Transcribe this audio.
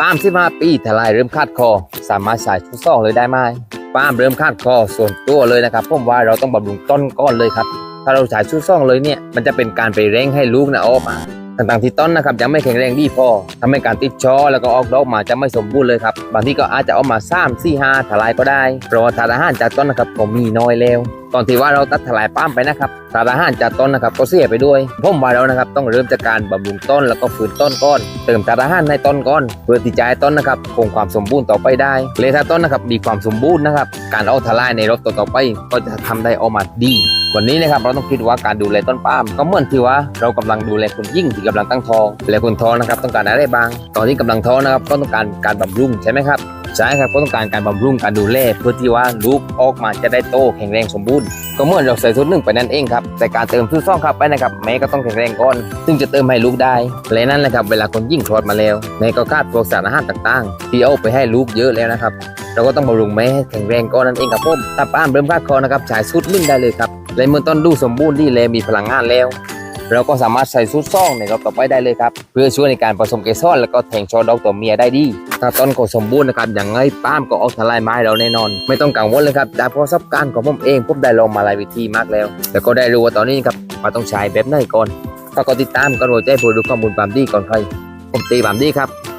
ปามสิบห้าปีทลายเริ่มคาดคอ สามารถใส่ชุดซองเลยได้ไหมปามเริ่มคาดคอส่วนตัวเลยนะครับผมว่าเราต้องบำรุงต้นก้อนเลยครับ ถ้าเราใส่ชุดซองเลยเนี่ยมันจะเป็นการไปเร่งให้ลูกนะออกมาต่างๆที่ต้นนะครับยังไม่แข็งแรงดีพอทำให้การติดช่อแล้วก็ออกดอกมาจะไม่สมบูรณ์เลยครับบางทีก็อาจจะออกมา3 4 5ทลายก็ได้เพราะว่าทานอาหารจากต้นนะครับผมมีน้อยแล้ว ตอนที่ว่าเราตัดทลายป้ามไปนะครับสารอาหารจากต้นนะครับก็เสียไปด้วยผมว่าเรานะครับ ต้องเริ่มจากการบำรุงต้นแล้วก็ฟื้นต้นก้อน เติมสารอาหารในต้นก้อน เพื่อที่จะให้ต้นนะครับคงความสมบูรณ์ต่อไปได้เลยถ้าต้นนะครับมีความสมบูรณ์นะครับ การเอาทลายในรอบต่อไป ก็จะทำได้ออกมาดีวันนี้นะครับเราต้องคิดว่าการดูแลต้นปาล์มก็เหมือนที่ว่าเรากำลังดูแลคนยิ่งที่กำลังตั้งท้องและคนท้องนะครับ ต้องการอะไรบ้าง ตอนที่กำลังท้องนะครับก็ต้องการการบำรุงใช่ไหมครับ ใช่ครับก็ต้องการการบำรุงการดูแลเพื่อที่ว่าลูกออกมาจะได้โตแข็งแรงสมบูรณ์ก็เหมื่อนเราใส่ชุดหนึ่งไปนั่นเองครับแต่การเติมชุดซ่องครับไปนะครับแม่ก็ต้องแข็งแรงก่อนซึ่งจะเติมให้ลูกได้และนั่นแหละครับเวลาคนยิ่งคลอดมาแล้วแม่ก็คาดพวกสารอาหารต่างๆที่เอาไปให้ลูกเยอะแล้วนะครับเราก็ต้องบำรุงแม่ให้แข็งแรงก่อนนั่นเองครับผมถ้าป้ามเริ่มคาดคอนะครับฉายชุดลิ่งได้เลยครับและเมื่อต้นลูกสมบูรณ์ดีแลมีพลังงานแล้วเราก็สามารถใส่ชุดซ่องในรอบต่อไปได้เลยครับ เพื่อช่วยในการผสมเกสรแล้วก็แทงชอดอกตัวเมียได้ดี ถ้าต้นก็สมบูรณ์นะครับอย่างไงป้ามก็ออกทลายไม้เราแน่นอน ไม่ต้องกังวลเลยครับจากประสบการณ์ของผมเองผมได้ลองมาหลายวิธีมากแล้ว แต่ก็ได้รู้ว่าตอนนี้ครับมาต้องใช้แบบไหนก่อนฝากกดติดตามกันหัวใจผู้ดูข้อมูลความดีก่อนใครผมตีความดีครับ